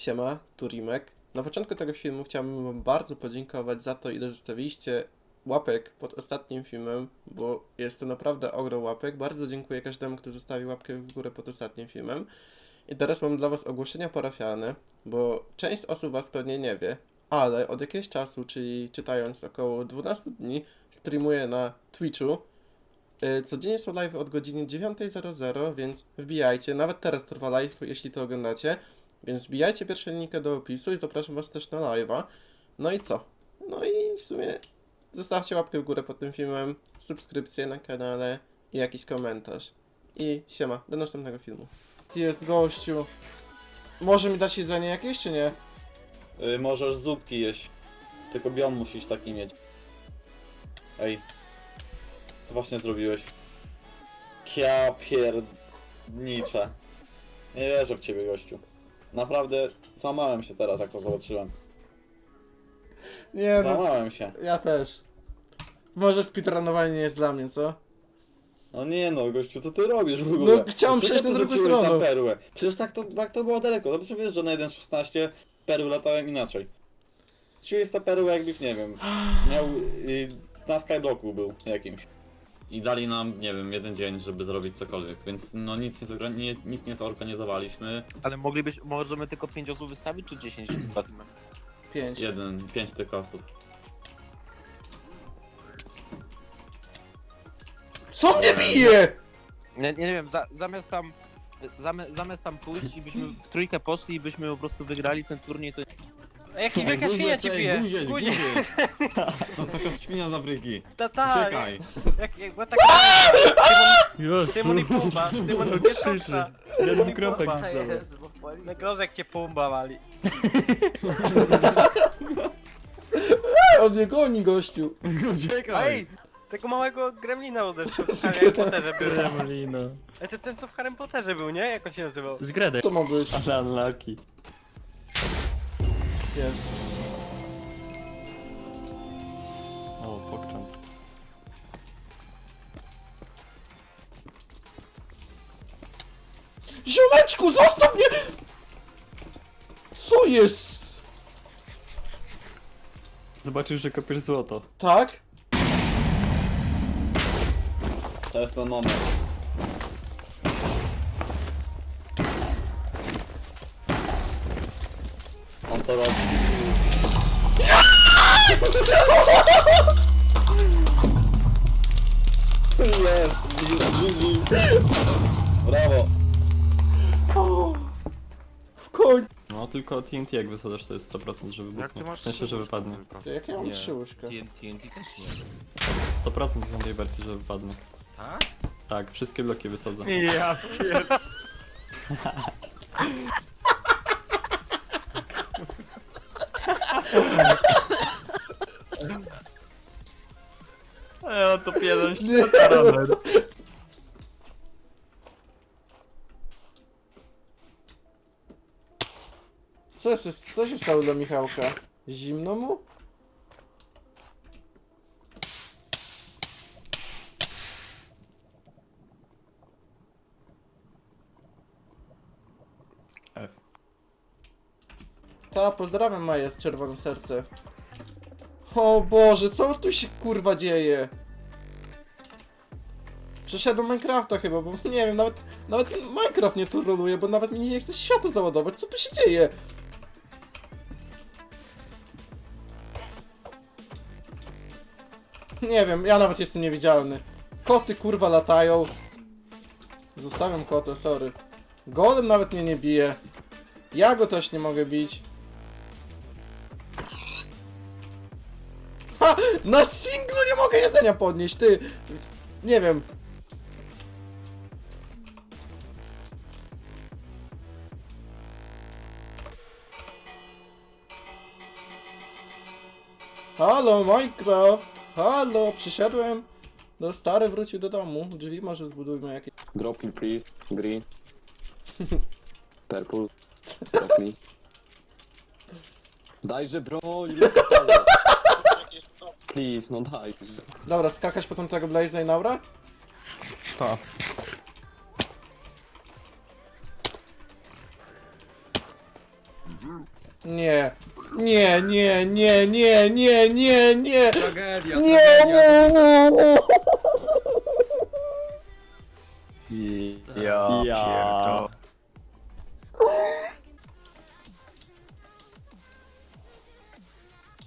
Siema, tu Rimek. Na początku tego filmu chciałbym wam bardzo podziękować za to, ile zostawiliście łapek pod ostatnim filmem, bo jest to naprawdę ogrom łapek. Bardzo dziękuję każdemu, kto zostawił łapkę w górę pod ostatnim filmem. I teraz mam dla was ogłoszenia parafialne, bo część osób was pewnie nie wie, ale od jakiegoś czasu, czyli czytając około 12 dni, streamuję na Twitchu. Y, Codziennie są live od godziny 9.00, więc wbijajcie. Nawet teraz trwa live, jeśli to oglądacie. Więc wbijajcie pierwszy linkę do opisu i zapraszam was też na live'a. No i co? No i w sumie zostawcie łapkę w górę pod tym filmem, subskrypcję na kanale i jakiś komentarz. I siema, do następnego filmu. Jest gościu. Może mi dać jedzenie jakieś, czy nie? Y, możesz zupki jeść. Tylko biom musisz taki mieć. Ej. Co właśnie zrobiłeś? Ja pierniczę. Nie wierzę w ciebie, gościu. Naprawdę złamałem się teraz, jak to zobaczyłem. Nie, no, Złamałem się. ja też. Może speedrunowanie nie jest dla mnie, co? No nie no, gościu, co ty robisz w ogóle? No, chciałem Dlaczego przejść na ty drugą rzuciłeś stronę. na perłę? Przecież tak to, tak to było daleko. Dobrze wiesz, że na 1.16 perły latałem inaczej. Rzuciłeś ta perłę jakbyś, nie wiem, miał... Y, na Skyblocku był jakimś. I dali nam, nie wiem, jeden dzień, żeby zrobić cokolwiek, więc no nic nie, nie, nic nie zorganizowaliśmy. Ale moglibyś, możemy tylko 5 osób wystawić, czy 10 dwa teamy? Pięć. Jeden, pięć tylko osób. Co mnie bije? Nie, nie wiem, za, zamiast tam zamiast, zamiast tam pójść i byśmy w trójkę poszli i byśmy po prostu wygrali ten turniej, to A jaki wielka świnia ci pije? Guziec, Guziec. guziec. To taka świnia z Afryki. Ta, ta, Czekaj. Jak, jak była taka... Tymon i Pumba, Tymon i nie Szopsza. Tymon i Pumba. Na grożek cię Pumba wali. Ej, on mnie goni, gościu. Czekaj. Ej! Tego małego gremlina uderzył w Harry Potterze był. Gremlina. Ej, to ten co w Harry Potterze był, nie? Jak on się nazywał? Z Gredek. To ma być. Ale unlucky. Jest. O, pokczam. Ziomeczku, zostaw mnie! Co jest? Zobaczysz, że kopiesz złoto. Tak? To jest ten moment. To robi. Jest! GG. Brawo! W końcu. No, tylko TNT jak wysadzasz to jest 100%, że wybuchnie. W sensie, że wypadnie. Jak ja mam Nie. trzy łóżka? TNT też nie. 100% są tej wersji, że wypadnie. Tak? Tak, wszystkie bloki wysadzę. Ja pier... Ja to jeden Nie. Co się, co się stało dla Michałka? Zimno mu? Ta, pozdrawiam Maję z Czerwone Serce. O Boże, co tu się kurwa dzieje? Przeszedłem Minecrafta chyba, bo nie wiem, nawet, nawet Minecraft nie tu roluje, bo nawet mi nie chce świata załadować. Co tu się dzieje? Nie wiem, ja nawet jestem niewidzialny. Koty kurwa latają. Zostawiam kotę, sorry. Golem nawet mnie nie bije. Ja go też nie mogę bić. Na singlu nie mogę jedzenia podnieść, ty! Nie wiem. Halo, Minecraft! Halo, przyszedłem. No stary wrócił do domu. Drzwi może zbudujmy jakieś. Drop me please. Green. Purple. Drop me. Dajże broń! Please, no daj. Dobra, skakać potem tego Blaze'a i Naura? Pa. Nie. Nie, nie, nie, nie, nie, nie, nie. Tragedia, Nie, nie, nie, nie. Ja, Ja.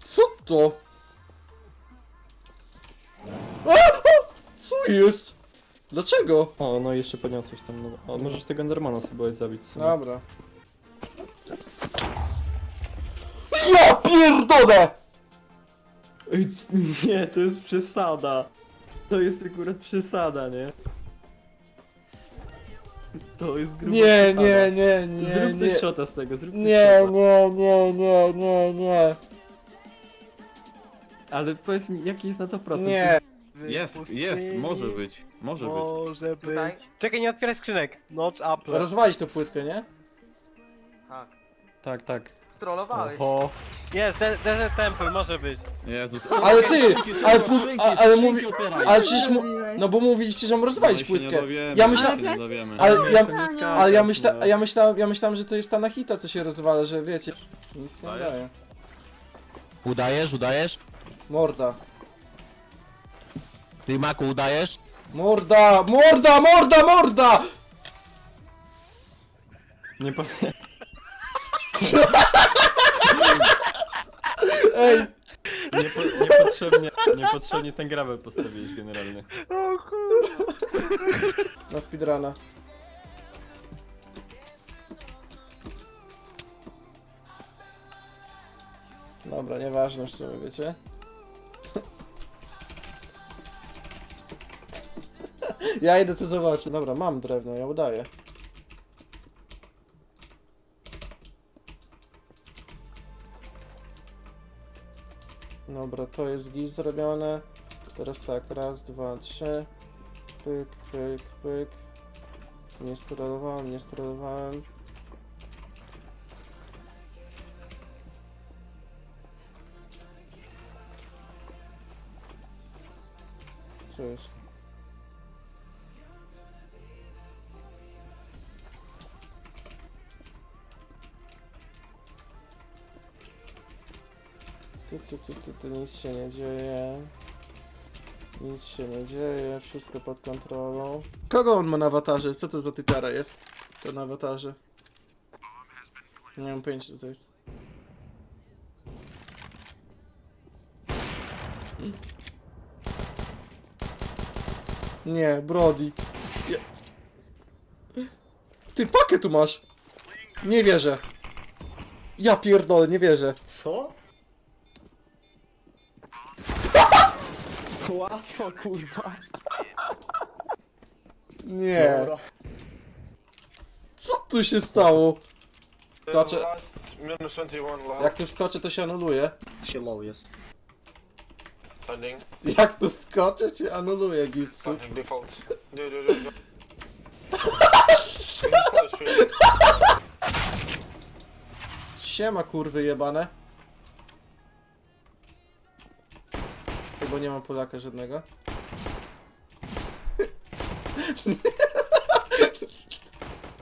Co to? Jest? Dlaczego? O, no i jeszcze podniosłeś tam. No. O, możesz tego Endermana sobie zabić. w sumie. Dobra. Ja pierdolę! Ej, c- nie, to jest przesada. To jest akurat przesada, nie? To jest gruba Nie, przesada. nie, nie, nie, Zrób nie. shota z tego, zrób Nie, shota. nie, nie, nie, nie, nie. Ale powiedz mi, jaki jest na to procent? Nie. Jest, jest, może być. Może być. Może być. Tutaj? Czekaj, nie otwieraj skrzynek. Notch up. Rozwalić tą płytkę, nie? Tak. Tak, tak. Strollowałeś. Oho. Jest, de Desert Temple, może być. Jezus. Ale ty, ale, pu- a, ale mówi, ale przecież mu, no bo mówiliście, że mam rozwalić No i się nie płytkę. dowiemy, Ja myślałem, się nie dowiemy. ale ja, ale ja myśla, ja myślałem, ja myślałem, że to jest ta Nahita, co się rozwala, że wiecie, nic nie Dajesz? daje. Udajesz, udajesz? Morda. Ty Maku udajesz? Morda, morda, morda, morda! Nie po... Ej, Nie po, niepotrzebnie, niepotrzebnie ten grabel postawiłeś generalnie. na speedruna. Dobra, nieważne w sumie, wiecie? Ja idę to zobaczyć. Dobra, mam drewno, ja udaję. Dobra, to jest git zrobione. Teraz tak, raz, dwa, trzy. Pyk, pyk, pyk. Nie sterowałem, nie sterowałem. Co jest? Tu, tu, tu, tu, tu nic się nie dzieje. Nic się nie dzieje, wszystko pod kontrolą. Kogo on ma na awatarze? Co to za typiara jest? To na awatarze. Nie mam pojęcia co to jest. Nie, Brody. Ja... Ty pakę tu masz! Nie wierzę. Ja pierdolę, nie wierzę. Co? Łatwo, kurwa. Nie. Co tu się stało? Skoczę. Minus 21 last Jak tu wskoczę, to się anuluje. Się low jest. Jak tu skoczę, cię anuluje, Gipsu. Standing default. Do, do, do, do. Finish close, finish. Siema, kurwy jebane. Chyba nie mam Polaka żadnego.